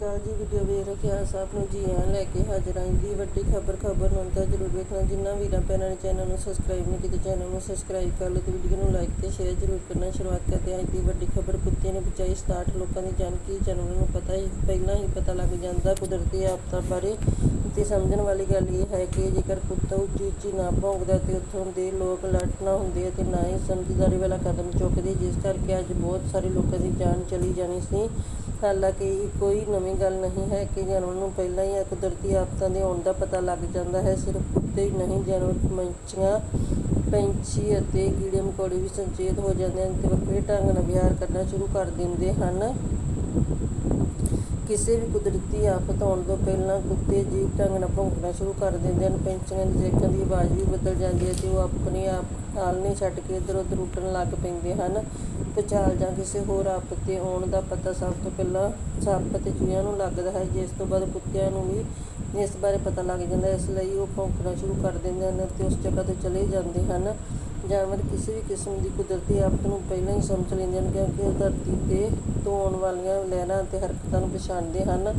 ਅਕਾਲ ਜੀ ਵੀਡੀਓ ਵੇਖ ਰੱਖਿਆ ਹਾਂ ਸਭ ਨੂੰ ਜੀ ਆਇਆਂ ਲੈ ਕੇ ਹਾਜ਼ਰ ਆਂ। ਦੀ ਵੱਡੀ ਖਬਰ ਖਬਰ ਨੂੰ ਤਾਂ ਜਰੂਰ ਵੇਖਣਾ। ਜਿੰਨਾ ਵੀਰਾਂ ਭੈਣਾਂ ਨੇ ਚੈਨਲ ਨੂੰ ਸਬਸਕ੍ਰਾਈਬ ਨਹੀਂ ਕੀਤਾ, ਚੈਨਲ ਨੂੰ ਸਬਸਕ੍ਰਾਈਬ ਕਰ ਲਓ ਤੇ ਵੀਡੀਓ ਨੂੰ ਲਾਈਕ ਤੇ ਸ਼ੇਅਰ ਜਰੂਰ ਕਰਨਾ। ਸ਼ੁਰੂਆਤ ਕਰਦੇ ਹਾਂ ਦੀ ਵੱਡੀ ਖਬਰ ਕੁੱਤੇ ਨੇ ਬਚਾਈ 67 ਲੋਕਾਂ ਦੀ ਜਾਨ ਕੀ ਚੈਨਲ ਨੂੰ ਪਤਾ ਹੀ, ਪਹਿਲਾਂ ਹੀ ਪਤਾ ਲੱਗ ਜਾਂਦਾ ਕੁਦਰਤੀ ਆਫਤਾਂ ਬਾਰੇ। ਤੇ ਸਮਝਣ ਵਾਲੀ ਗੱਲ ਇਹ ਹੈ ਕਿ ਜੇਕਰ ਕੁੱਤਾ ਉੱਚੀ ਉੱਚੀ ਨਾ ਭੌਂਕਦਾ ਤੇ ਉੱਥੋਂ ਦੇ ਲੋਕ ਅਲਰਟ ਨਾ ਹੁੰਦੇ ਤੇ ਨਾ ਹੀ ਸਮਝਦਾਰੀ ਵਾਲਾ ਕਦਮ ਚੁੱਕਦੇ, ਜਿਸ ਕਰਕੇ ਅੱਜ ਬਹੁਤ ਸਾਰੇ ਲੋਕਾਂ ਦੀ ਜਾਨ ਚਲੀ ਜਾਣੀ ਸੀ। ਹਾਲਾਂਕਿ ਕੋਈ ਨਵੀਂ ਗੱਲ ਨਹੀਂ ਹੈ ਕਿ ਜਾਨਵਰ ਨੂੰ ਪਹਿਲਾਂ ਹੀ ਕੁਦਰਤੀ ਆਫਤਾਂ ਦੇ ਆਉਣ ਦਾ ਪਤਾ ਲੱਗ ਜਾਂਦਾ ਹੈ। ਸਿਰਫ ਕੁੱਤੇ ਹੀ ਨਹੀਂ ਜਾਨਵਰ ਮੰਚੀਆਂ ਪੰਛੀ ਅਤੇ ਕੀੜੇ ਮਕੌੜੇ ਵੀ ਸੰਚੇਤ ਹੋ ਜਾਂਦੇ ਹਨ ਤੇ ਵੱਖਰੇ ਢੰਗ ਨਾਲ ਵਿਹਾਰ ਕਰਨਾ ਸ਼ੁਰੂ ਕਰ ਦਿੰਦੇ ਹਨ। ਕਿਸੇ ਵੀ ਕੁਦਰਤੀ ਆਫਤ ਆਉਣ ਤੋਂ ਪਹਿਲਾਂ ਕੁੱਤੇ ਅਜੀਬ ਢੰਗ ਨਾਲ ਭੌਂਕਣਾ ਸ਼ੁਰੂ ਕਰ ਦਿੰਦੇ ਹਨ। ਪੰਛੀਆਂ ਦੀ ਚਹਿਕਣ ਦੀ ਆਵਾਜ਼ ਵੀ ਬਦਲ ਜਾਂਦੀ ਹੈ ਤੇ ਉਹ ਆਪਣੇ ਆਪ ਆਲਣੇ ਛੱਡ ਕੇ ਇੱਧਰ ਉੱਧਰ ਉੱਡਣ ਲੱਗ ਪੈਂਦੇ ਹਨ। ਭੁਚਾਲ ਜਾਂ ਕਿਸੇ ਹੋਰ ਆਫਤ ਦੇ ਆਉਣ ਦਾ ਪਤਾ ਸਭ ਤੋਂ ਪਹਿਲਾਂ ਸੱਪ ਅਤੇ ਚੂਹਿਆਂ ਨੂੰ ਲੱਗਦਾ ਹੈ, ਜਿਸ ਤੋਂ ਬਾਅਦ ਕੁੱਤਿਆਂ ਨੂੰ ਵੀ ਇਸ ਬਾਰੇ ਪਤਾ ਲੱਗ ਜਾਂਦਾ ਹੈ। ਇਸ ਲਈ ਉਹ ਭੌਂਕਣਾ ਸ਼ੁਰੂ ਕਰ ਦਿੰਦੇ ਹਨ ਅਤੇ ਉਸ ਜਗ੍ਹਾ ਤੋਂ ਚਲੇ ਜਾਂਦੇ ਹਨ ਜਾਨਵਰ ਕਿਸੇ ਵੀ ਕਿਸਮ ਦੀ ਕੁਦਰਤੀ ਆਫਤ ਨੂੰ ਪਹਿਲਾਂ ਹੀ ਸਮਝ ਲੈਂਦੇ ਹਨ, ਕਿਉਂਕਿ ਉਹ ਧਰਤੀ ਤੇ ਤੋਂ ਆਉਣ ਵਾਲੀਆਂ ਲਹਿਰਾਂ ਅਤੇ ਹਰਕਤਾਂ ਨੂੰ ਪਛਾਣਦੇ ਹਨ।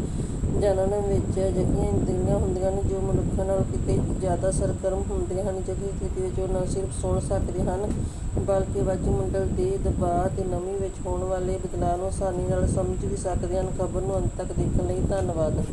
ਜਾਨਵਰਾਂ ਵਿੱਚ ਅਜਿਹੀਆਂ ਇੰਦਰੀਆਂ ਹੁੰਦੀਆਂ ਹਨ ਜੋ ਮਨੁੱਖਾਂ ਨਾਲੋਂ ਕਿਤੇ ਜ਼ਿਆਦਾ ਸਰਗਰਮ ਹੁੰਦੀਆਂ ਹਨ। ਜਿਹੜੀ ਸਥਿਤੀ ਵਿੱਚ ਉਹ ਨਾ ਸਿਰਫ ਸੁਣ ਸਕਦੇ ਹਨ, ਬਲਕਿ ਵਾਯੂਮੰਡਲ ਦੇ ਦਬਾਅ ਤੇ ਨਮੀ ਵਿੱਚ ਹੋਣ ਵਾਲੇ ਬਦਲਾਅ ਨੂੰ ਆਸਾਨੀ ਨਾਲ ਸਮਝ ਵੀ ਸਕਦੇ ਹਨ। ਖਬਰ ਨੂੰ ਅੰਤ ਤੱਕ ਦੇਖਣ ਲਈ ਧੰਨਵਾਦ।